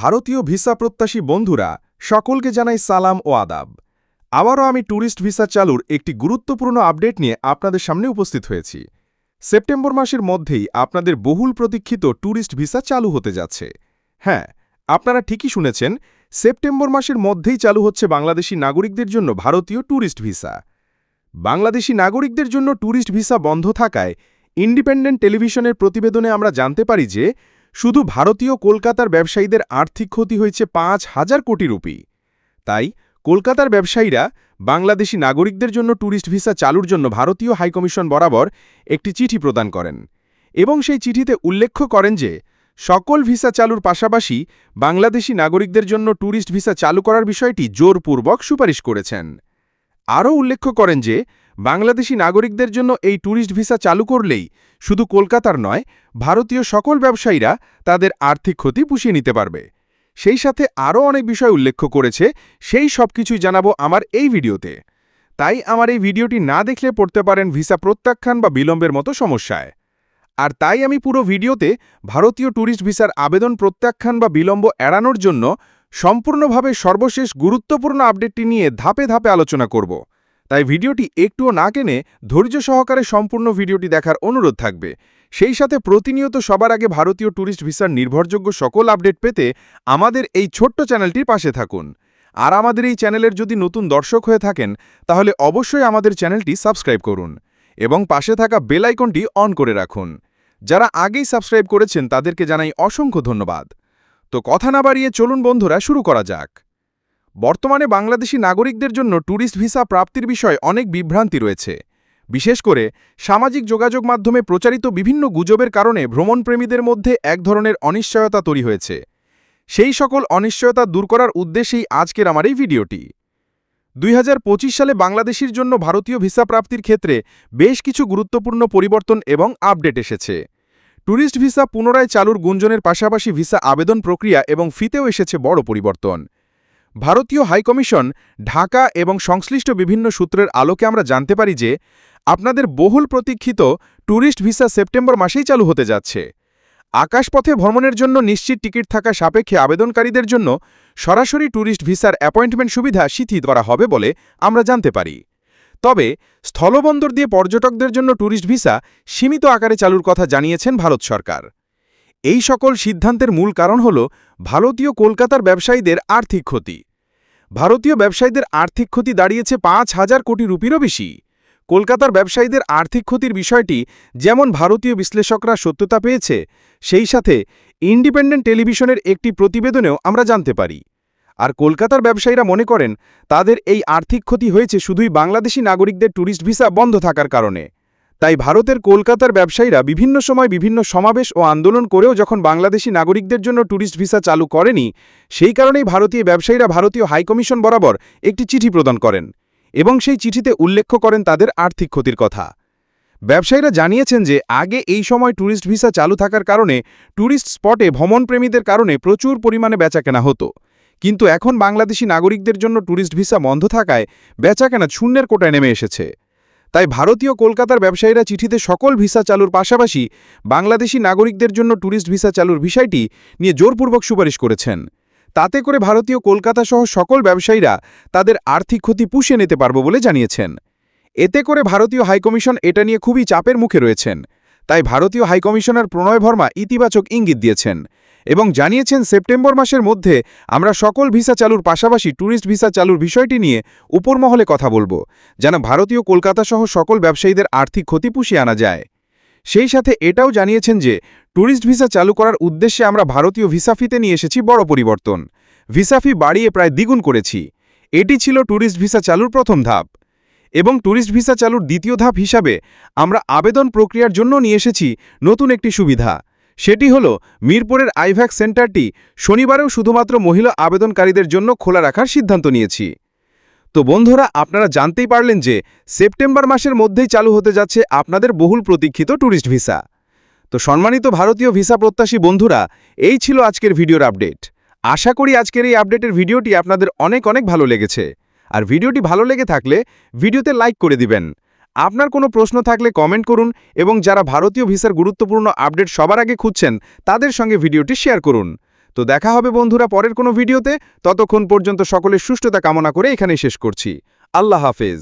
ভারতীয় ভিসা প্রত্যাশী বন্ধুরা, সকলকে জানাই সালাম ও আদাব। আবারও আমি ট্যুরিস্ট ভিসা চালুর একটি গুরুত্বপূর্ণ আপডেট নিয়ে আপনাদের সামনে উপস্থিত হয়েছি। সেপ্টেম্বর মাসের মধ্যেই আপনাদের বহুল প্রতীক্ষিত ট্যুরিস্ট ভিসা চালু হতে যাচ্ছে। হ্যাঁ আপনারা ঠিকই শুনেছেন, সেপ্টেম্বর মাসের মধ্যেই চালু হচ্ছে বাংলাদেশি নাগরিকদের জন্য ভারতীয় ট্যুরিস্ট ভিসা। বাংলাদেশি নাগরিকদের জন্য ট্যুরিস্ট ভিসা বন্ধ থাকায় ইন্ডিপেন্ডেন্ট টেলিভিশনের প্রতিবেদনে আমরা জানতে পারি যে শুধু ভারতীয় কলকাতার ব্যবসায়ীদের আর্থিক ক্ষতি হয়েছে পাঁচ হাজার কোটি রুপি। তাই কলকাতার ব্যবসায়ীরা বাংলাদেশি নাগরিকদের জন্য ট্যুরিস্ট ভিসা চালুর জন্য ভারতীয় হাইকমিশন বরাবর একটি চিঠি প্রদান করেন এবং সেই চিঠিতে উল্লেখ করেন যে, সকল ভিসা চালুর পাশাপাশি বাংলাদেশি নাগরিকদের জন্য ট্যুরিস্ট ভিসা চালু করার বিষয়টি জোরপূর্বক সুপারিশ করেছেন। আরও উল্লেখ করেন যে বাংলাদেশি নাগরিকদের জন্য এই ট্যুরিস্ট ভিসা চালু করলেই শুধু কলকাতার নয়, ভারতীয় সকল ব্যবসায়ীরা তাদের আর্থিক ক্ষতি পুষিয়ে নিতে পারবে। সেই সাথে আরও অনেক বিষয় উল্লেখ করেছে, সেই সব কিছুই জানাব আমার এই ভিডিওতে। তাই আমার এই ভিডিওটি না দেখলে পড়তে পারেন ভিসা প্রত্যাখ্যান বা বিলম্বের মতো সমস্যায়। আর তাই আমি পুরো ভিডিওতে ভারতীয় ট্যুরিস্ট ভিসার আবেদন প্রত্যাখ্যান বা বিলম্ব এড়ানোর জন্য সম্পূর্ণভাবে সর্বশেষ গুরুত্বপূর্ণ আপডেটটি নিয়ে ধাপে ধাপে আলোচনা করব। তাই ভিডিওটি একটুও না কেনে ধৈর্য সহকারে সম্পূর্ণ ভিডিওটি দেখার অনুরোধ থাকবে। সেই সাথে প্রতিনিয়ত সবার আগে ভারতীয় ট্যুরিস্ট ভিসার নির্ভরযোগ্য সকল আপডেট পেতে আমাদের এই ছোট্ট চ্যানেলটির পাশে থাকুন। আর আমাদের এই চ্যানেলের যদি নতুন দর্শক হয়ে থাকেন, তাহলে অবশ্যই আমাদের চ্যানেলটি সাবস্ক্রাইব করুন এবং পাশে থাকা বেল আইকনটি অন করে রাখুন। যারা আগেই সাবস্ক্রাইব করেছেন, তাদেরকে জানাই অসংখ্য ধন্যবাদ। তো কথা না বাড়িয়ে চলুন বন্ধুরা, শুরু করা যাক। বর্তমানে বাংলাদেশি নাগরিকদের জন্য ট্যুরিস্ট ভিসা প্রাপ্তির বিষয়ে অনেক বিভ্রান্তি রয়েছে। বিশেষ করে সামাজিক যোগাযোগ মাধ্যমে প্রচারিত বিভিন্ন গুজবের কারণে ভ্রমণপ্রেমীদের মধ্যে এক ধরনের অনিশ্চয়তা তৈরি হয়েছে। সেই সকল অনিশ্চয়তা দূর করার উদ্দেশ্যেই আজকের আমার এই ভিডিওটি। দুই হাজার পঁচিশ সালে বাংলাদেশের জন্য ভারতীয় ভিসা প্রাপ্তির ক্ষেত্রে বেশ কিছু গুরুত্বপূর্ণ পরিবর্তন এবং আপডেট এসেছে। ট্যুরিস্ট ভিসা পুনরায় চালুর গুঞ্জনের পাশাপাশি ভিসা আবেদন প্রক্রিয়া এবং ফিতেও এসেছে বড় পরিবর্তন। ভারতীয় হাইকমিশন, ঢাকা এবং সংশ্লিষ্ট বিভিন্ন সূত্রের আলোকে আমরা জানতে পারি যে, আপনাদের বহুল প্রতীক্ষিত ট্যুরিস্ট ভিসা সেপ্টেম্বর মাসেই চালু হতে যাচ্ছে। আকাশপথে ভ্রমণের জন্য নিশ্চিত টিকিট থাকা সাপেক্ষে আবেদনকারীদের জন্য সরাসরি ট্যুরিস্ট ভিসার অ্যাপয়েন্টমেন্ট সুবিধা শিথিল করা হবে বলে আমরা জানতে পারি। তবে, স্থলবন্দর দিয়ে পর্যটকদের জন্য ট্যুরিস্ট ভিসা সীমিত আকারে চালুর কথা জানিয়েছেন ভারত সরকার। এই সকল সিদ্ধান্তের মূল কারণ হল ভারতীয় কলকাতার ব্যবসায়ীদের আর্থিক ক্ষতি। ভারতীয় ব্যবসায়ীদের আর্থিক ক্ষতি দাঁড়িয়েছে পাঁচ হাজার কোটি রুপিরও বেশি। কলকাতার ব্যবসায়ীদের আর্থিক ক্ষতির বিষয়টি যেমন ভারতীয় বিশ্লেষকরা সত্যতা পেয়েছে, সেই সাথে ইন্ডিপেন্ডেন্ট টেলিভিশনের একটি প্রতিবেদনেও আমরা জানতে পারি। আর কলকাতার ব্যবসায়ীরা মনে করেন, তাদের এই আর্থিক ক্ষতি হয়েছে শুধুই বাংলাদেশি নাগরিকদের ট্যুরিস্ট ভিসা বন্ধ থাকার কারণে। তাই ভারতের কলকাতার ব্যবসায়ীরা বিভিন্ন সময় বিভিন্ন সমাবেশ ও আন্দোলন করেও যখন বাংলাদেশি নাগরিকদের জন্য ট্যুরিস্ট ভিসা চালু করেনি, সেই কারণেই ভারতীয় ব্যবসায়ীরা ভারতীয় হাইকমিশন বরাবর একটি চিঠি প্রদান করেন এবং সেই চিঠিতে উল্লেখ করেন তাদের আর্থিক ক্ষতির কথা। ব্যবসায়ীরা জানিয়েছেন যে, আগে এই সময় ট্যুরিস্ট ভিসা চালু থাকার কারণে ট্যুরিস্ট স্পটে ভ্রমণপ্রেমীদের কারণে প্রচুর পরিমাণে বেচাকেনা হতো। কিন্তু এখন বাংলাদেশি নাগরিকদের জন্য ট্যুরিস্ট ভিসা বন্ধ থাকায় বেচাকেনা শূন্যের কোটায় নেমে এসেছে। তাই ভারতীয় কলকাতার ব্যবসায়ীরা চিঠিতে সকল ভিসা চালুর পাশাপাশি বাংলাদেশি নাগরিকদের জন্য ট্যুরিস্ট ভিসা চালুর বিষয়টি নিয়ে জোরপূর্বক সুপারিশ করেছেন। তাতে করে ভারতীয় কলকাতা সহ সকল ব্যবসায়ীরা তাদের আর্থিক ক্ষতি পুষে নিতে পারব বলে জানিয়েছেন। এতে করে ভারতীয় হাইকমিশন এটা নিয়ে খুবই চাপের মুখে রয়েছেন। তাই ভারতীয় হাইকমিশনার প্রণয় ভর্মা ইতিবাচক ইঙ্গিত দিয়েছেন। এবং জানিয়েছেন সেপ্টেম্বর মাসের মধ্যে আমরা সকল ভিসা চালুর পাশাপাশি ট্যুরিস্ট ভিসা চালুর বিষয়টি নিয়ে উপরমহলে কথা বলব, যেন ভারতীয় কলকাতা সহ সকল ব্যবসায়ীদের আর্থিক ক্ষতি পুষিয়ে আনা যায়। সেই সাথে এটাও জানিয়েছেন যে, ট্যুরিস্ট ভিসা চালু করার উদ্দেশ্যে আমরা ভারতীয় ভিসা ফিতে নিয়ে এসেছি বড় পরিবর্তন। ভিসা ফি বাড়িয়ে প্রায় দ্বিগুণ করেছি। এটি ছিল ট্যুরিস্ট ভিসা চালুর প্রথম ধাপ। এবং ট্যুরিস্ট ভিসা চালুর দ্বিতীয় ধাপ হিসাবে আমরা আবেদন প্রক্রিয়ার জন্য নিয়ে এসেছি নতুন একটি সুবিধা। সেটি হল, মিরপুরের আইভ্যাক সেন্টারটি শনিবারেও শুধুমাত্র মহিলা আবেদনকারীদের জন্য খোলা রাখার সিদ্ধান্ত নিয়েছি। তো বন্ধুরা, আপনারা জানতেই পারলেন যে সেপ্টেম্বর মাসের মধ্যেই চালু হতে যাচ্ছে আপনাদের বহুল প্রতীক্ষিত ট্যুরিস্ট ভিসা। তো সম্মানিত ভারতীয় ভিসা প্রত্যাশী বন্ধুরা, এই ছিল আজকের ভিডিওর আপডেট। আশা করি আজকের এই আপডেটের ভিডিওটি আপনাদের অনেক অনেক ভালো লেগেছে। আর ভিডিওটি ভালো লেগে থাকলে ভিডিওতে লাইক করে দিবেন। আপনার কোনো প্রশ্ন থাকলে কমেন্ট করুন এবং যারা ভারতীয় ভিসার গুরুত্বপূর্ণ আপডেট সবার আগে খুঁজছেন, তাদের সঙ্গে ভিডিওটি শেয়ার করুন। তো দেখা হবে বন্ধুরা পরের কোনো ভিডিওতে, ততক্ষণ পর্যন্ত সকলের সুস্থতা কামনা করে এখানেই শেষ করছি। আল্লাহ হাফেজ।